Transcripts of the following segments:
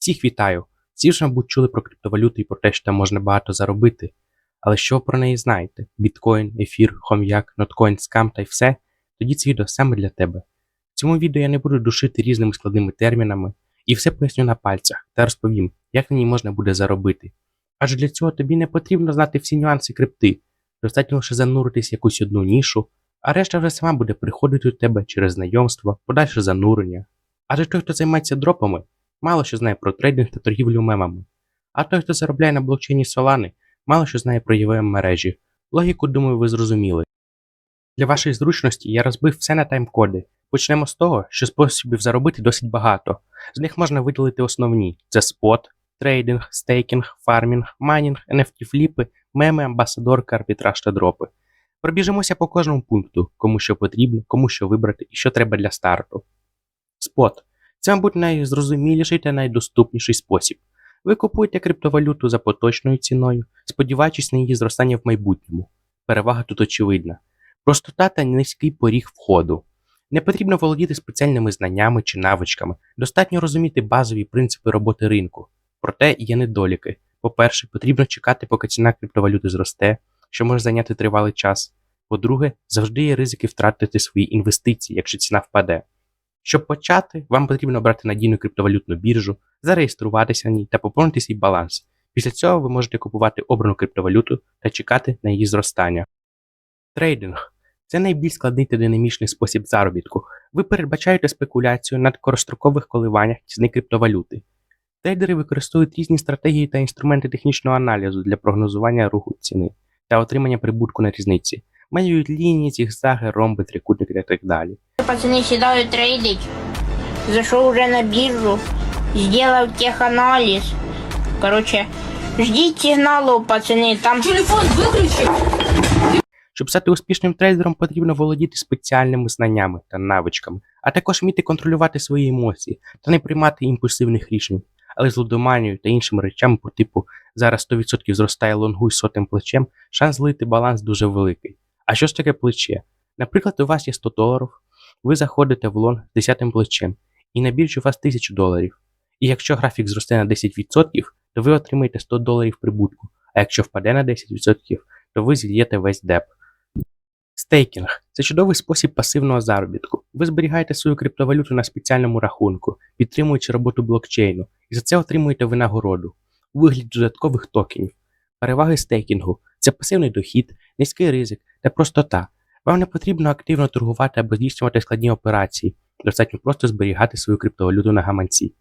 Всіх вітаю! Всі ж, мабуть, чули про криптовалюту і про те, що там можна багато заробити. Але що ви про неї знаєте? Біткоін, ефір, хом'як, ноткоін, скам та й все? Тоді це відео саме для тебе. В цьому відео я не буду душити різними складними термінами і все поясню на пальцях та розповім, як на ній можна буде заробити. Адже для цього тобі не потрібно знати всі нюанси крипти, достатньо лише зануритись в якусь одну нішу, а решта вже сама буде приходити до тебе через знайомство, подальше занурення. Адже той, хто займається дропами, мало що знає про трейдинг та торгівлю мемами. А той, хто заробляє на блокчейні Solana, мало що знає про ЄВМ мережі. Логіку, думаю, ви зрозуміли. Для вашої зручності я розбив все на тайм-коди. Почнемо з того, що способів заробити досить багато. З них можна виділити основні: це спот, трейдинг, стейкінг, фармінг, майнінг, NFT фліпи, меми, амбасадорка, арбітраж та дропи. Пробіжимося по кожному пункту, кому що потрібно, кому що вибрати і що треба для старту. Спот. Це, мабуть, найзрозуміліший та найдоступніший спосіб. Ви купуєте криптовалюту за поточною ціною, сподіваючись на її зростання в майбутньому. Перевага тут очевидна. Простота та низький поріг входу. Не потрібно володіти спеціальними знаннями чи навичками, достатньо розуміти базові принципи роботи ринку. Проте є недоліки. По-перше, потрібно чекати, поки ціна криптовалюти зросте, що може зайняти тривалий час. По-друге, завжди є ризики втратити свої інвестиції, якщо ціна впаде. Щоб почати, вам потрібно обрати надійну криптовалютну біржу, зареєструватися на ній та поповнити свій баланс. Після цього ви можете купувати обрану криптовалюту та чекати на її зростання. Трейдинг це найбільш складний та динамічний спосіб заробітку. Ви передбачаєте спекуляцію на короткострокових коливаннях ціни криптовалюти. Трейдери використовують різні стратегії та інструменти технічного аналізу для прогнозування руху ціни та отримання прибутку на різниці Малюють лінії, зігзаги, ромби, трикутники та так далі. Пацаны седают трейдить. Зашел уже на биржу. Сделал теханализ. Короче, ждите сигналу, пацаны. Там Телефон выключи! Щоб стати успішним трейдером, потрібно володіти спеціальними знаннями та навичками, а також вміти контролювати свої емоції та не приймати імпульсивних рішень. Але з лудоманією та іншими речами по типу зараз 100% зростає лонгуй сотим плечем, шанс злити баланс дуже великий. А що ж таке плече? Наприклад, у вас є 100 доларів, ви заходите в лонг з 10 плечем, і на біржі у вас 1000 доларів. І якщо графік зросте на 10%, то ви отримаєте 100 доларів прибутку, а якщо впаде на 10%, то ви зільєте весь деп. Стейкінг це чудовий спосіб пасивного заробітку. Ви зберігаєте свою криптовалюту на спеціальному рахунку, підтримуючи роботу блокчейну, і за це отримуєте винагороду у вигляді додаткових токенів. Переваги стейкінгу це пасивний дохід, низький ризик та простота. Вам не потрібно активно торгувати або здійснювати складні операції, достатньо просто зберігати свою криптовалюту на гаманці.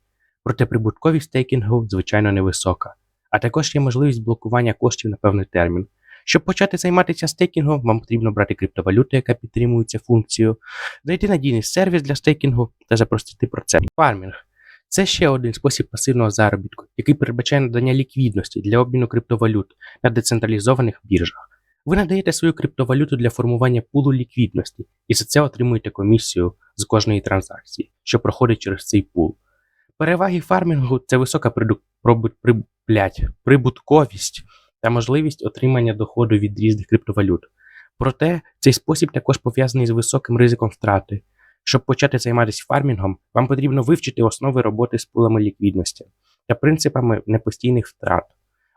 Проте прибутковість стейкінгу звичайно невисока, а також є можливість блокування коштів на певний термін. Щоб почати займатися стейкінгом, вам потрібно брати криптовалюту, яка підтримує цю функцію, знайти надійний сервіс для стейкінгу та запростити процес. Фармінг це ще один спосіб пасивного заробітку, який передбачає надання ліквідності для обміну криптовалют на децентралізованих біржах. Ви надаєте свою криптовалюту для формування пулу ліквідності і за це отримуєте комісію з кожної транзакції, що проходить через цей пул. Переваги фармінгу це висока прибутковість та можливість отримання доходу від різних криптовалют. Проте цей спосіб також пов'язаний з високим ризиком втрати. Щоб почати займатися фармінгом, вам потрібно вивчити основи роботи з пулами ліквідності та принципами непостійних втрат,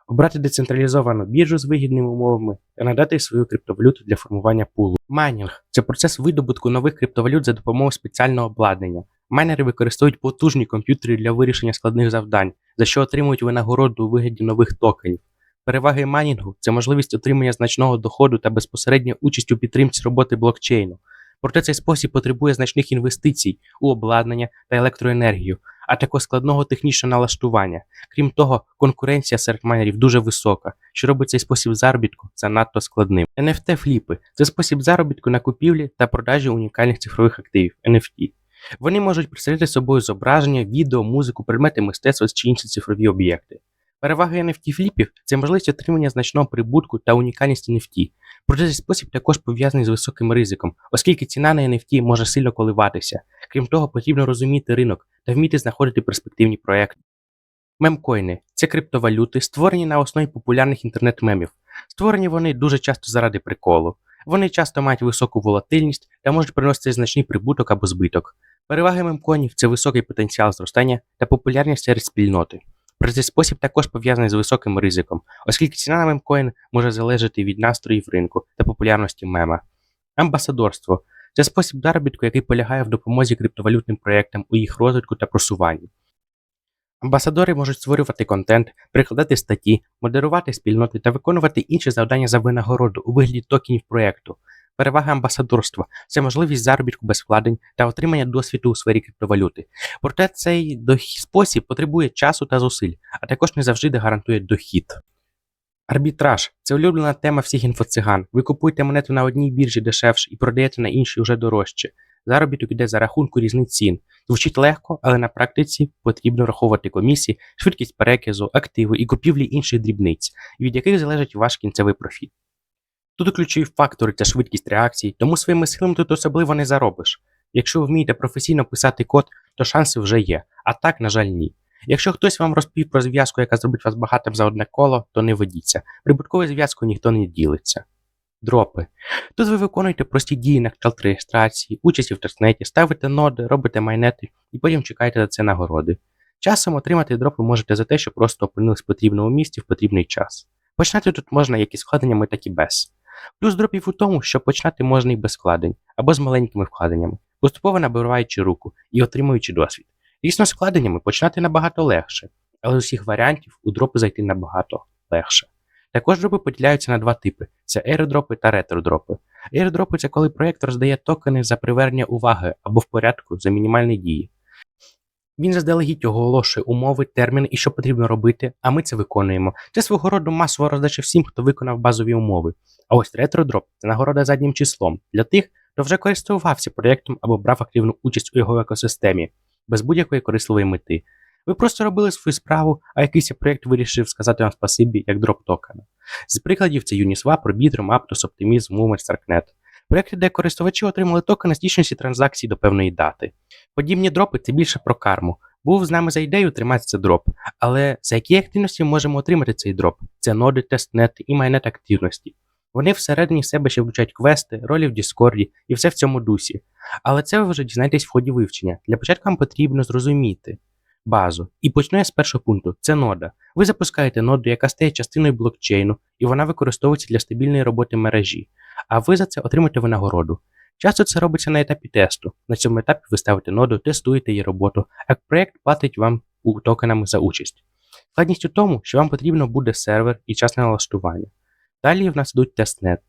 обрати децентралізовану біржу з вигідними умовами та надати свою криптовалюту для формування пулу. Майнінг це процес видобутку нових криптовалют за допомогою спеціального обладнання. Майнери використовують потужні комп'ютери для вирішення складних завдань, за що отримують винагороду у вигляді нових токенів. Переваги майнінгу це можливість отримання значного доходу та безпосередня участь у підтримці роботи блокчейну. Проте цей спосіб потребує значних інвестицій у обладнання та електроенергію, а також складного технічного налаштування. Крім того, конкуренція серед майнерів дуже висока, що робить цей спосіб заробітку занадто складним. NFT фліпи це спосіб заробітку на купівлі та продажі унікальних цифрових активів NFT. Вони можуть представляти собою зображення, відео, музику, предмети мистецтва чи інші цифрові об'єкти. Переваги NFT фліпів це можливість отримання значного прибутку та унікальність NFT. Проте цей спосіб також пов'язаний з високим ризиком, оскільки ціна на NFT може сильно коливатися. Крім того, потрібно розуміти ринок та вміти знаходити перспективні проекти. Мемкоїни це криптовалюти, створені на основі популярних інтернет-мемів. Створені вони дуже часто заради приколу. Вони часто мають високу волатильність та можуть приносити значний прибуток або збиток. Переваги мемконів це високий потенціал зростання та популярність серед спільноти. Проте спосіб також пов'язаний з високим ризиком, оскільки ціна на мемкоін може залежати від настроїв ринку та популярності мема. Амбасадорство це спосіб заробітку, який полягає в допомозі криптовалютним проєктам у їх розвитку та просуванні. Амбасадори можуть створювати контент, перекладати статті, модерувати спільноти та виконувати інші завдання за винагороду у вигляді токенів проєкту. Перевага амбасадорства це можливість заробітку без вкладень та отримання досвіду у сфері криптовалюти. Проте цей спосіб потребує часу та зусиль, а також не завжди гарантує дохід. Арбітраж це улюблена тема всіх інфоциган. Ви купуєте монету на одній біржі дешевше і продаєте на іншій уже дорожче. Заробіток іде за рахунку різниць цін. Звучить легко, але на практиці потрібно враховувати комісії, швидкість переказу, активи і купівлі інших дрібниць, від яких залежить ваш кінцевий профіт. Тут ключові фактори це швидкість реакцій, тому своїми силами тут особливо не заробиш. Якщо ви вмієте професійно писати код, то шанси вже є, а так, на жаль, ні. Якщо хтось вам розповів про зв'язку, яка зробить вас багатим за одне коло, то не ведіться. Прибутковою зв'язкою ніхто не ділиться. Дропи. Тут ви виконуєте прості дії на кшталт реєстрації, участі в тестнеті, ставите ноди, робите майнети і потім чекаєте за це нагороди. Часом отримати дропи можете за те, що просто опинились в потрібному місці в потрібний час. Починати тут можна як із вкладеннями, так і без. Плюс дропів у тому, що починати можна і без вкладень, або з маленькими вкладеннями, поступово набиваючи руку і отримуючи досвід. Дійсно, з вкладеннями починати набагато легше, але з усіх варіантів у дропи зайти набагато легше. Також дропи поділяються на два типи: це airdropи та ретродропи. Airdropи – це коли проєкт роздає токени за привернення уваги або в порядку за мінімальні дії. Він заздалегідь оголошує умови, терміни і що потрібно робити, а ми це виконуємо. Це свого роду масова роздача всім, хто виконав базові умови. А ось ретродроп це нагорода заднім числом для тих, хто вже користувався проєктом або брав активну участь у його екосистемі, без будь-якої корисливої мети. Ви просто робили свою справу, а якийсь проєкт вирішив сказати вам спасибі як дроп токена. З прикладів це Uniswap, Arbitrum, Aptos, Optimism, Movement, Starknet. Проєкти, де користувачі отримали токени з дійсності транзакцій до певної дати. Подібні дропи це більше про карму. Був з нами за ідею тримати це дроп. Але за які активності ми можемо отримати цей дроп? Це ноди, тестнет і майнет активності. Вони всередині себе ще включають квести, ролі в Діскорді і все в цьому дусі. Але це ви вже дізнаєтесь в ході вивчення. Для початку вам потрібно зрозуміти базу. І почну я з першого пункту це нода. Ви запускаєте ноду, яка стає частиною блокчейну, і вона використовується для стабільної роботи мережі, а ви за це отримаєте винагороду. Часто це робиться на етапі тесту. На цьому етапі ви ставите ноду, тестуєте її роботу, а проєкт платить вам у токенами за участь. Складність у тому, що вам потрібно буде сервер і час на налаштування. Далі в нас йдуть тестнет.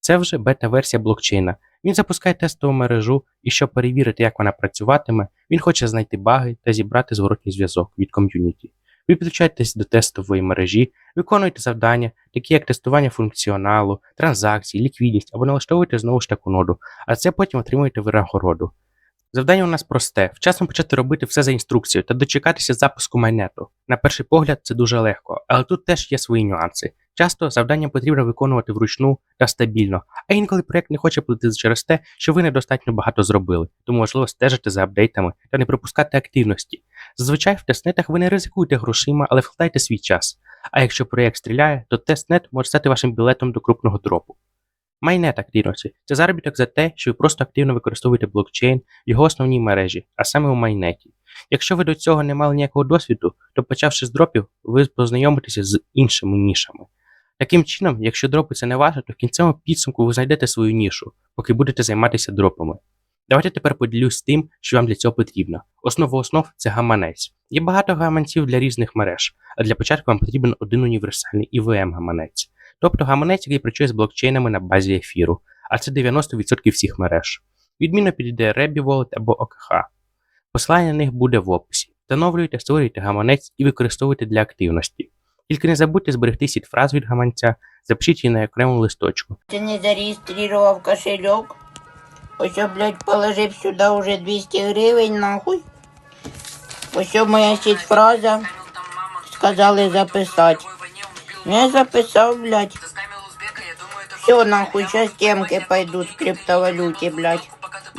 Це вже бета-версія блокчейна. Він запускає тестову мережу, і щоб перевірити, як вона працюватиме, він хоче знайти баги та зібрати зворотній зв'язок від ком'юніті. Ви підключаєтесь до тестової мережі, виконуєте завдання, такі як тестування функціоналу, транзакцій, ліквідність або налаштовуєте знову ж таку ноду, а це потім отримуєте винагороду. Завдання у нас просте: вчасно почати робити все за інструкцією та дочекатися запуску майнету. На перший погляд, це дуже легко, але тут теж є свої нюанси. Часто завдання потрібно виконувати вручну та стабільно, а інколи проєкт не хоче платити через те, що ви недостатньо багато зробили, тому важливо стежити за апдейтами та не пропускати активності. Зазвичай в тестнетах ви не ризикуєте грошима, але вкладайте свій час. А якщо проєкт стріляє, то тестнет може стати вашим білетом до крупного дропу. Майнет активності це заробіток за те, що ви просто активно використовуєте блокчейн в його основній мережі, а саме у майнеті. Якщо ви до цього не мали ніякого досвіду, то почавши з дропів, ви познайомитеся з іншими нішами. Таким чином, якщо дропи це не ваше, то в кінцевому підсумку ви знайдете свою нішу, поки будете займатися дропами. Давайте тепер поділюсь тим, що вам для цього потрібно. Основа основ це гаманець. Є багато гаманців для різних мереж, а для початку вам потрібен один універсальний ivm гаманець тобто гаманець, який працює з блокчейнами на базі ефіру, а це 90% всіх мереж. Відмінно підійде Rebby Wallet або OKH. Посилання на них буде в описі. Встановлюйте, створюйте гаманець і використовуйте для активності. Тільки не забудьте зберегти сіт фраз від гаманця, запишіть її на окрему листочку. Ты не зарегистрировал кошелек? Ось, блядь, положив сюда уже 200 гривень, нахуй. Ось моя сеть фраза. Сказали записать. Не записав, блядь. Все, нахуй, сейчас темки пойдут в криптовалюте, блядь.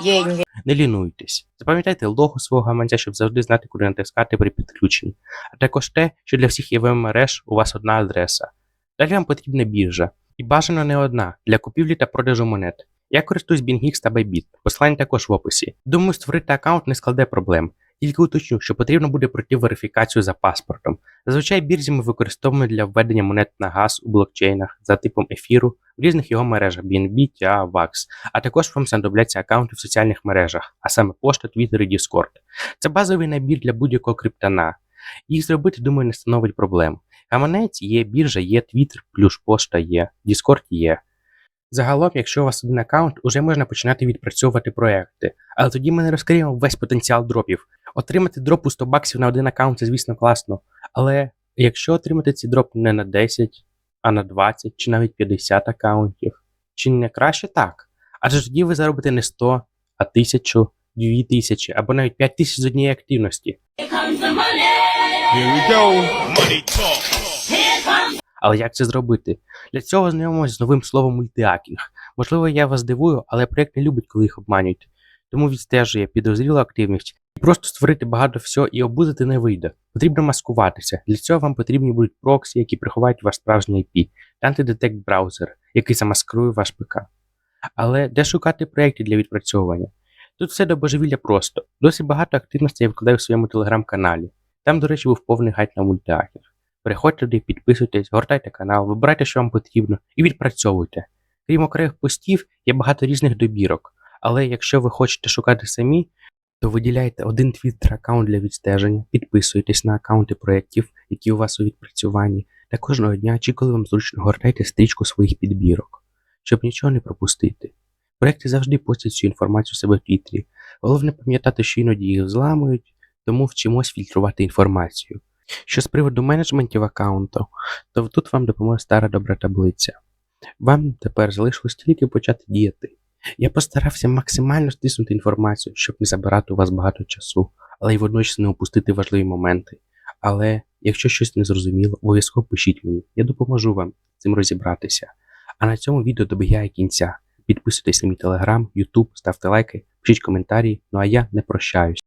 Деньги. Не лінуйтесь. Запам'ятайте лого свого гаманця, щоб завжди знати, куди натискати при підключенні, а також те, що для всіх івм мереж у вас одна адреса. Далі вам потрібна біржа, і бажано не одна для купівлі та продажу монет. Я користуюсь BingX та Bybit, посилання також в описі. Думаю, створити аккаунт не складе проблем. Тільки уточню, що потрібно буде пройти верифікацію за паспортом. Зазвичай біржі ми використовуємо для введення монет на газ у блокчейнах за типом ефіру в різних його мережах BNB, TA, VAX, а також вам знадобляться аккаунти в соціальних мережах, а саме пошта, Twitter і Discord. Це базовий набір для будь-якого криптона. Їх зробити, думаю, не становить проблем. Гаманець є, біржа є, Twitter, плюс пошта є, Discord є. Загалом, якщо у вас один аккаунт, уже можна починати відпрацьовувати проекти, але тоді ми не розкриємо весь потенціал дропів. Отримати дроп у 100 баксів на один аккаунт це, звісно, класно. Але якщо отримати цей дроп не на 10, а на 20 чи навіть 50 аккаунтів, чи не краще так? Адже тоді ви заробите не 100, а 1000, 2000 або навіть 5000 з однієї активності. Але як це зробити? Для цього знайомимося з новим словом мультиакінг. Можливо, я вас дивую, але проект не любить, коли їх обманюють. Тому відстежує підозрілу активність. І просто створити багато всього і обузити не вийде. Потрібно маскуватися. Для цього вам потрібні будуть проксі, які приховають ваш справжній IP, та антидетект браузер, який замаскрує ваш ПК. Але де шукати проекти для відпрацьовування? Тут все до божевілля просто. Досить багато активностей я викладаю в своєму телеграм-каналі. Там, до речі, був повний гайд на мультиакінг. Переходьте туди, підписуйтесь, гортайте канал, вибирайте, що вам потрібно, і відпрацьовуйте. Крім окремих постів, є багато різних добірок, але якщо ви хочете шукати самі, то виділяйте один твіттер аккаунт для відстеження, підписуйтесь на аккаунти проєктів, які у вас у відпрацюванні, та кожного дня, чи коли вам зручно, гортайте стрічку своїх підбірок, щоб нічого не пропустити. Проекти завжди постять цю інформацію себе в Твіттері. Головне пам'ятати, що іноді їх зламують, тому вчимось фільтрувати інформацію. Що з приводу менеджментів аккаунту, то тут вам допоможе стара добра таблиця. Вам тепер залишилось тільки почати діяти. Я постарався максимально стиснути інформацію, щоб не забирати у вас багато часу, але й водночас не опустити важливі моменти. Але якщо щось не зрозуміло, обов'язково пишіть мені, я допоможу вам цим розібратися. А на цьому відео добігає кінця. Підписуйтесь на мій телеграм, ютуб, ставте лайки, пишіть коментарі, ну а я не прощаюсь.